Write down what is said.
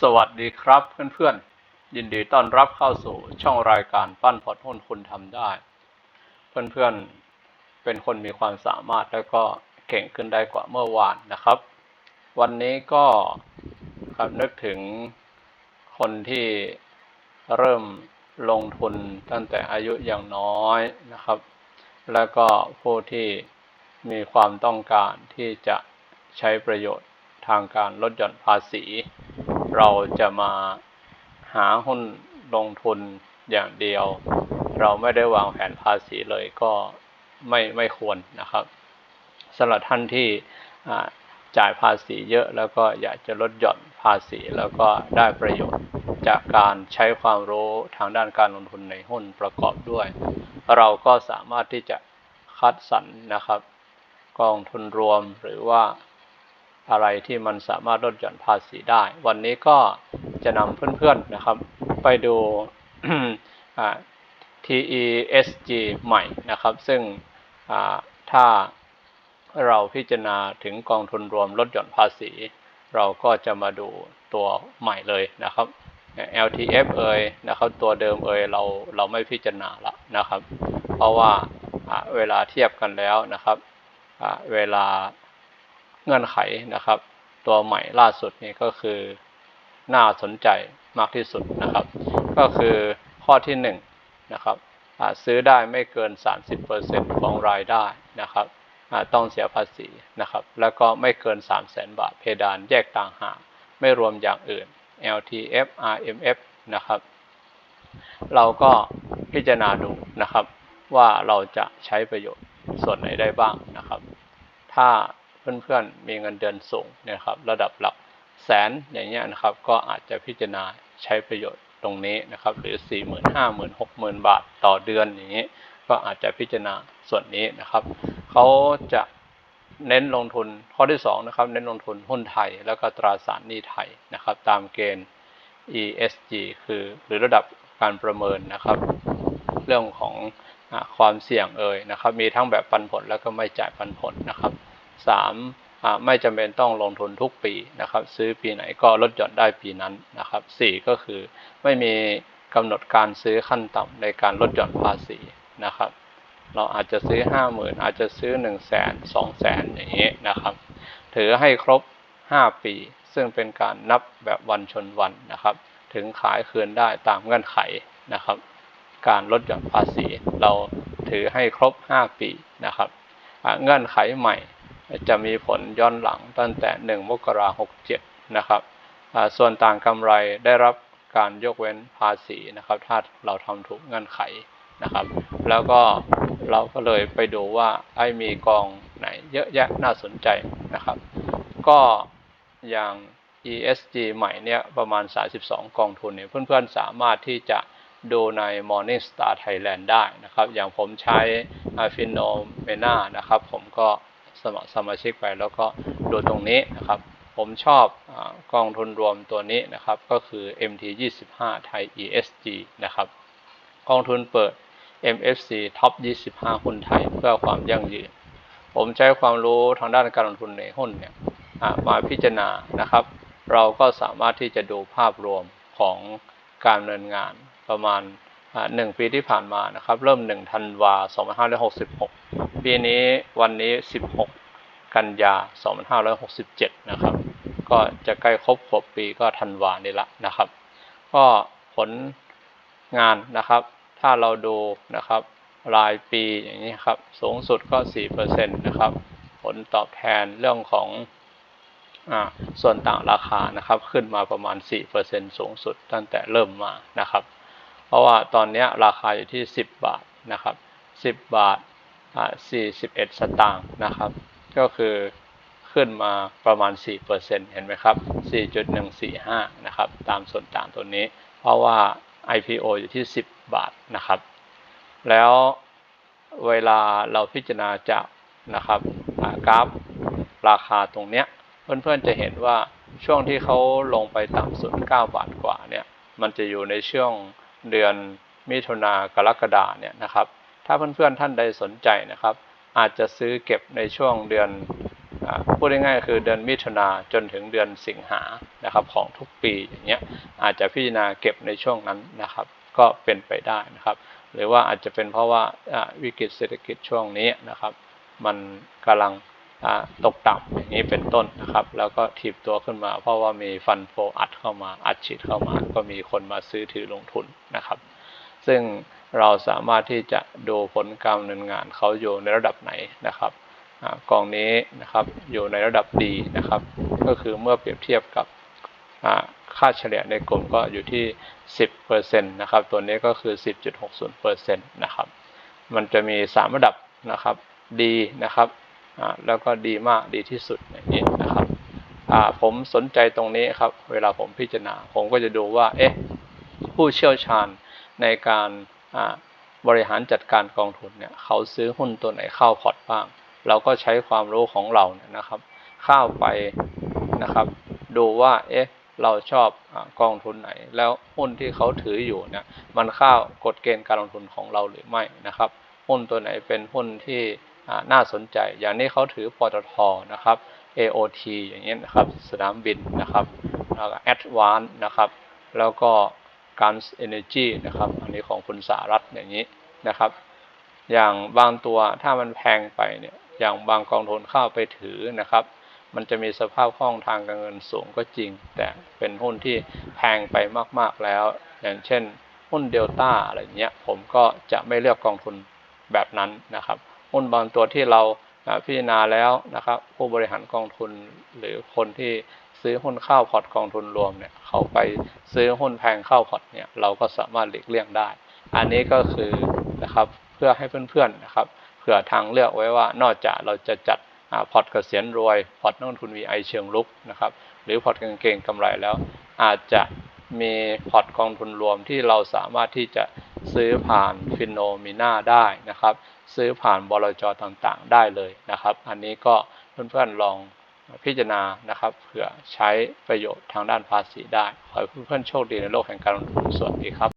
สวัสดีครับเพื่อนๆ ยินดีต้อนรับเข้าสู่ช่องรายการปั้นพอร์ตหุ้นคุณทำได้ เพื่อนๆ เป็นคนมีความสามารถแล้วก็เก่งขึ้นได้กว่าเมื่อวานนะครับ วันนี้ก็ครับนึกถึงคนที่เริ่มลงทุนตั้งแต่อายุอย่างน้อยนะครับ แล้วก็ผู้ที่มีความต้องการที่จะใช้ประโยชน์ทางการลดหย่อนภาษี เราจะมาหาหุ้นลงทุนอย่างเดียว เราไม่ได้วางแผนภาษีเลยก็ไม่ไม่ควรนะครับสำหรับท่านที่จ่ายภาษีเยอะแล้วก็อยากจะลดหย่อนภาษีแล้วก็ได้ประโยชน์จากการใช้ความรู้ทางด้านการลงทุนในหุ้นประกอบด้วย เราก็สามารถที่จะคัดสรรนะครับ กองทุนรวมหรือว่า อะไรที่มันสามารถลดหย่อนภาษีได้ วันนี้ก็จะนำเพื่อนๆนะครับ ไปดู TESG ใหม่นะครับ ซึ่งถ้าเราพิจารณาถึงกองทุนรวมลดหย่อนภาษี เราก็จะมาดูตัวใหม่เลยนะครับ LTF เอยนะครับ ตัวเดิมเอ่ยเราเราไม่พิจารณาละนะครับ เพราะว่าเวลาเทียบกันแล้วนะครับเวลา เงื่อนไขนะครับ ตัวใหม่ล่าสุดนี่ก็คือน่าสนใจมากที่สุดนะครับ ก็คือข้อที่1นงนะครับซื้อได้ไม่เกิน 30%ของรายได้นะครับต้องเสียภาษีนะครับ แล้วก็ไม่เกิน 3 0 0 0 0 0 บาท เพดานแยกต่างหากไม่รวมอย่างอื่น LTF RMF นะครับ เราก็พิจารณาดูนะครับ ว่าเราจะใช้ประโยชน์ส่วนไหนได้บ้างนะครับ ถ้า เพื่อนๆ มีเงินเดือนสูงนะครับ ระดับหลักแสนอย่างเงี้ยนะครับ ก็อาจจะพิจารณาใช้ประโยชน์ตรงนี้นะครับ หรือ 4 0 0 0 0 5 0 0 0 0 6 0 0 0 บาทต่อเดือนอย่างนี้ ก็อาจจะพิจารณาส่วนนี้นะครับเขาจะเน้นลงทุนข้อที่2นะครับเน้นลงทุนหุ้นไทย แล้วก็ตราสารหนี้ไทยนะครับ ตามเกณฑ์ ESG คือหรือระดับการประเมินนะครับ เรื่องของอความเสี่ยงเอ่ยนะครับ มีทั้งแบบปันผลแล้วก็ไม่จ่ายปันผลนะครับ สามไม่จำเป็นต้องลงทุนทุกปีนะครับ ซื้อปีไหนก็ลดหย่อนได้ปีนั้นนะครับสี่ก็คือไม่มีกำหนดการซื้อขั้นต่ำในการลดหย่อนภาษีนะครับ เราอาจจะซื้อห้าหมื่นอาจจะซื้อหนึ่งแสนสองแสนอย่างนี้นะครับ ถือให้ครบห้าปี ซึ่งเป็นการนับแบบวันชนวันนะครับ ถึงขายคืนได้ตามเงื่อนไขนะครับ การลดหย่อนภาษี เราถือให้ครบ 5 ปีนะครับเงื่อนไขใหม่ จะมีผลย้อนหลังตั้งแต่ 1 มกราคม67นะครับ ส่วนต่างกำไรได้รับการยกเว้นภาษีนะครับ ถ้าเราทำถูกเงื่อนไขนะครับ แล้วก็เราก็เลยไปดูว่าไอ้มีกองไหนเยอะแยะน่าสนใจนะครับ ก็อย่าง ESG ใหม่เนี่ยประมาณ 32 กองทุนเนี่ยเพื่อนๆสามารถที่จะดูใน Morningstar Thailand ได้นะครับ อย่างผมใช้ f i n o m e n a นะครับ ผมก็ สมัครสมาชิกไปแล้วก็ดูตรงนี้นะครับ ผมชอบอกองทุนรวมตัวนี้นะครับ ก็คือ MT25 ไทย ESG นะครับ กองทุนเปิด MFC Top 25 หุ้นไทยเพื่อความยั่งยืน ผมใช้ความรู้ทางด้านการลงทุนในหุ้นเนี่ยมาพิจารณานะครับ เราก็สามารถที่จะดูภาพรวมของการดำเนินงานประมาณ หนึ่งปีที่ผ่านมานะครับ เริ่ม1ธันวา2566ปีนี้วันนี้16กันยา2567นะครับ ก็จะใกล้ครบขวบปีก็ธันวานี่ละนะครับ ก็ผลงานนะครับ ถ้าเราดูนะครับรายปีอย่างนี้ครับ สูงสุดก็4%นตนะครับ ผลตอบแทนเรื่องของอส่วนต่างราคานะครับ ขึ้นมาประมาณ 4%สูงสุดตั้งแต่เริ่มมานะครับ ราะว่าตอนนี้ราคาอยู่ที่ 10 บาทนะครับ 10 บาทอ่า41 สตางค์นะครับ ก็คือขึ้นมาประมาณ 4%เห็นไหมครับ 4.145 นะครับ ตามส่วนต่างตัวนี้ เพราะว่า IPO อยู่ที่ 10 บาทนะครับ แล้วเวลาเราพิจารณาจากนะครับกราฟราคาตรงเนี้ยเพื่อนๆจะเห็นว่าช่วงที่เขาลงไปต่ำสุด 9 บาทกว่าเนี่ย มันจะอยู่ในช่วง เดือนมิถุนากรกฎาเนี่ยนะครับ ถ้าเพื่อนๆท่านใดสนใจนะครับ อาจจะซื้อเก็บในช่วงเดือนอพูดง่ายๆคือเดือนมิถุนาจนถึงเดือนสิงหานะครับของทุกปีอย่างเงี้ยอาจจะพิจารณาเก็บในช่วงนั้นนะครับ ก็เป็นไปได้นะครับ หรือว่าอาจจะเป็นเพราะว่าวิกฤตเศรษฐกิจช่วงนี้นะครับ มันกำลัง ตกต่ำอย่างนี้เป็นต้นนะครับ แล้วก็ถีบตัวขึ้นมา เพราะว่ามีฟันโฟอัดเข้ามาอัดฉีดเข้ามา ก็มีคนมาซื้อถือลงทุนนะครับ ซึ่งเราสามารถที่จะดูผลการดำเนินงานเขาอยู่ในระดับไหนนะครับอกองนี้นะครับอยู่ในระดับดีนะครับ ก็คือเมื่อเปรียบเทียบกับค่าเฉลี่ยในกลุ่มก็อยู่ที่ 10%นะครับ ตัวนี้ก็คือ 10.60%นะครับ มันจะมี 3 ระดับนะครับ ดีนะครับ แล้วก็ดีมากดีที่สุดอย่างนี้นะครับผมสนใจตรงนี้ครับ เวลาผมพิจารณา ผมก็จะดูว่า เอ๊ะ ผู้เชี่ยวชาญในการบริหารจัดการกองทุนเนี่ยเขาซื้อหุ้นตัวไหนเข้าพอร์ตบ้าง เราก็ใช้ความรู้ของเราเนี่ยนะครับ เข้าไปนะครับ ดูว่า เอ๊ะ เราชอบอกองทุนไหน แล้วหุ้นที่เขาถืออยู่เนี่ยมันเข้ากฎเกณฑ์การลงทุนของเราหรือไม่นะครับ หุ้นตัวไหนเป็นหุ้นที่ น่าสนใจ อย่างนี้เขาถือปตทนะครับ AOT อย่างเงี้ยนะครับ สนามบินนะครับแล้วก็ Advance นะครับ แล้วก็การ Energy นะครับ อันนี้ของคุณสารัตน์อย่างนี้นะครับ อย่างบางตัวถ้ามันแพงไปเนี่ยอย่างบางกองทุนเข้าไปถือนะครับ มันจะมีสภาพคล่องทางการเงินสูงก็จริง แต่เป็นหุ้นที่แพงไปมากๆแล้ว อย่างเช่นหุ้นเดลต้าอะไรเงี้ยผมก็จะไม่เลือกกองทุนแบบนั้นนะครับ หุ้นบางตัวที่เราพิจารณาแล้วนะครับ ผู้บริหารกองทุนหรือคนที่ซื้อหุ้นเข้าพอร์ตกองทุนรวมเนี่ยเขาไปซื้อหุ้นแพงเข้าพอร์ตเนี่ยเราก็สามารถหลีกเลี่ยงได้ อันนี้ก็คือนะครับเพื่อให้เพื่อนๆนะครับเผื่อทางเลือกไว้ว่านอกจากเราจะจัดพอร์ตเกษียณรวยพอร์ตนักลงทุน VI เชิงลุกนะครับหรือพอร์ตเกางเกงกำไรแล้ว อาจจะ มีพอร์ตกองทุนรวมที่เราสามารถที่จะซื้อผ่านฟินโนมิน่าได้นะครับ ซื้อผ่านบลจต่างๆ ได้เลยนะครับ อันนี้ก็เพื่อนๆลองพิจารณานะครับเผื่อใช้ประโยชน์ทางด้านภาษีได้ ขอให้เพื่อนๆโชคดีในโลกแห่งการลงทุนสวัสดีครับ